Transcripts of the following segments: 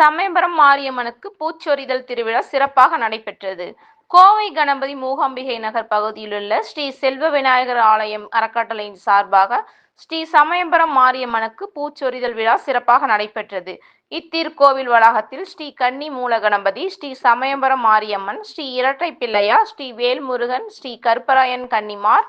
சமயபுரம் மாரியம்மனுக்கு பூச்சொரிதல் திருவிழா சிறப்பாக நடைபெற்றது. கோவை கணபதி மூகாம்பிகை நகர் பகுதியிலுள்ள ஸ்ரீ செல்வ விநாயகர் ஆலயம் அறக்கட்டளையின் சார்பாக ஸ்ரீ சமயபுரம் மாரியம்மனுக்கு பூச்சொரிதல் விழா சிறப்பாக நடைபெற்றது. இத்திருக்கோவில் வளாகத்தில் ஸ்ரீ கன்னி மூல கணபதி ஸ்ரீ சமயபுரம் மாரியம்மன் ஸ்ரீ இரட்டை பிள்ளையார் ஸ்ரீ வேல்முருகன் ஸ்ரீ கருப்பராயன் கன்னிமார்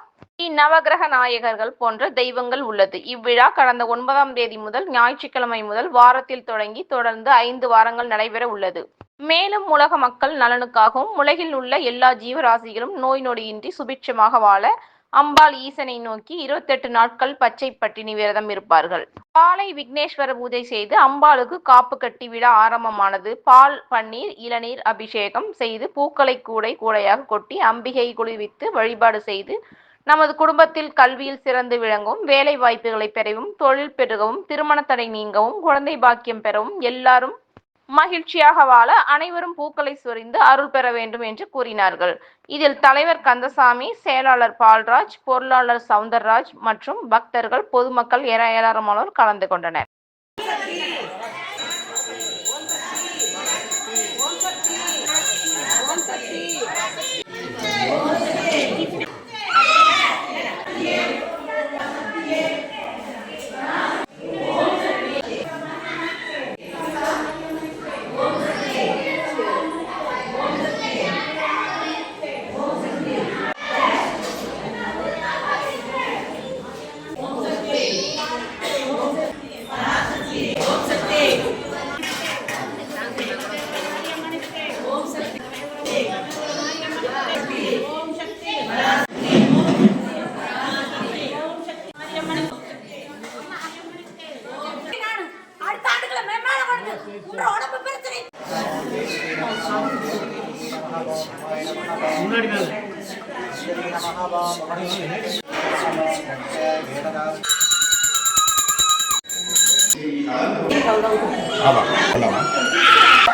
நவகிரக நாயகர்கள் போன்ற தெய்வங்கள் உள்ளது. இவ்விழா கடந்த ஒன்பதாம் தேதி முதல் ஞாயிற்றுக்கிழமை முதல் வாரத்தில் தொடங்கி தொடர்ந்து ஐந்து வாரங்கள் நடைபெற உள்ளது. மேலும் உலக மக்கள் நலனுக்காகவும் உலகில் உள்ள எல்லா ஜீவராசிகளும் நோய் நொடியின்றி சுபிட்சமாக வாழ அம்பாள் ஈசனை நோக்கி இருபத்தெட்டு நாட்கள் பச்சை பட்டினி விரதம் இருப்பார்கள். பாலை விக்னேஸ்வர பூஜை செய்து அம்பாளுக்கு காப்பு கட்டி விழா ஆரம்பமானது. பால் பன்னீர் இளநீர் அபிஷேகம் செய்து பூக்களை கூடை கூடையாக கொட்டி அம்பிகை குளிர்வித்து வழிபாடு செய்து நமது குடும்பத்தில் கல்வியில் சிறந்து விளங்கவும் வேலை வாய்ப்புகளை பெறவும் தொழில் பெருகவும் திருமண தடை நீங்கவும் குழந்தை பாக்கியம் பெறவும் எல்லாரும் மகிழ்ச்சியாக வாழ அனைவரும் பூக்களை சொரிந்து அருள் பெற வேண்டும் என்று கூறினார்கள். இதில் தலைவர் கந்தசாமி செயலாளர் பால்ராஜ் பொருளாளர் சவுந்தரராஜ் மற்றும் பக்தர்கள் பொதுமக்கள் ஏராளமானோர் கலந்து கொண்டனர்.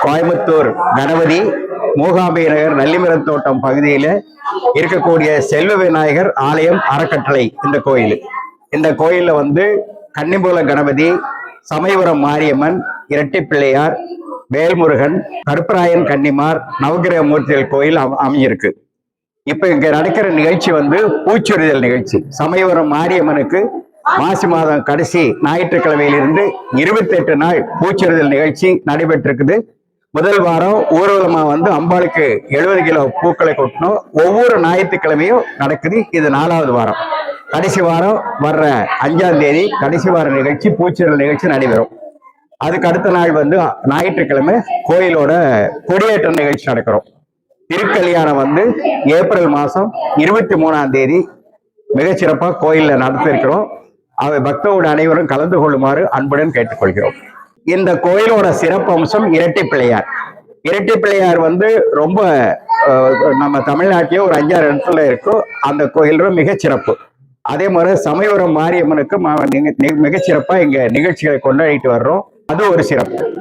கோயம்புத்தூர் கணபதி மூகாம்பி நகர் நல்லிமரத் தோட்டம் பகுதியில் இருக்கக்கூடிய செல்வ விநாயகர் ஆலயம் அறக்கட்டளை இந்த கோயில். இந்த கோயிலில் வந்து கன்னிமூல கணபதி சமயபுரம் மாரியம்மன் இரட்டை பிள்ளையார் வேல்முருகன் கருப்பராயன் கன்னிமார் நவகிரக மூர்த்திகள் கோயில் அமைஞ்சிருக்கு. இப்ப இங்க நடக்கிற நிகழ்ச்சி வந்து பூச்சொரிதல் நிகழ்ச்சி. சமயபுரம் மாரியம்மனுக்கு மாசி மாதம் கடைசி ஞாயிற்றுக்கிழமையிலிருந்து இருபத்தி எட்டு நாள் பூச்சொரிதல் நிகழ்ச்சி நடைபெற்றிருக்குது. முதல் வாரம் ஊர்வலமா வந்து அம்பாளுக்கு எழுபது கிலோ பூக்களை கொட்டணும். ஒவ்வொரு ஞாயிற்றுக்கிழமையும் நடக்குது. இது நாலாவது வாரம். கடைசி வாரம் வர்ற அஞ்சாம் தேதி கடைசி வார நிகழ்ச்சி பூச்சிரல் நிகழ்ச்சி நடைபெறும். அதுக்கு அடுத்த நாள் வந்து ஞாயிற்றுக்கிழமை கோயிலோட கொடியேற்ற நிகழ்ச்சி நடக்கிறோம். திருக்கல்யாணம் வந்து ஏப்ரல் மாதம் இருபத்தி மூணாம் தேதி. மிகச்சிறப்பாக கோயிலில் நடத்திருக்கிறோம். அவை பக்தவோட அனைவரும் கலந்து கொள்ளுமாறு அன்புடன் கேட்டுக்கொள்கிறோம். இந்த கோயிலோட சிறப்பு அம்சம் இரட்டை பிள்ளையார். இரட்டை பிள்ளையார் வந்து ரொம்ப நம்ம தமிழ்நாட்டிலே ஒரு அஞ்சாறு இடத்துல இருக்கும் அந்த கோயில் மிகச்சிறப்பு. அதே மாதிரி சமயபுரம் மாரியம்மனுக்கு மிக நிக- நி- இங்க நிகழ்ச்சிகளை கொண்டாடிட்டு வர்றோம். அது ஒரு சிறப்பு.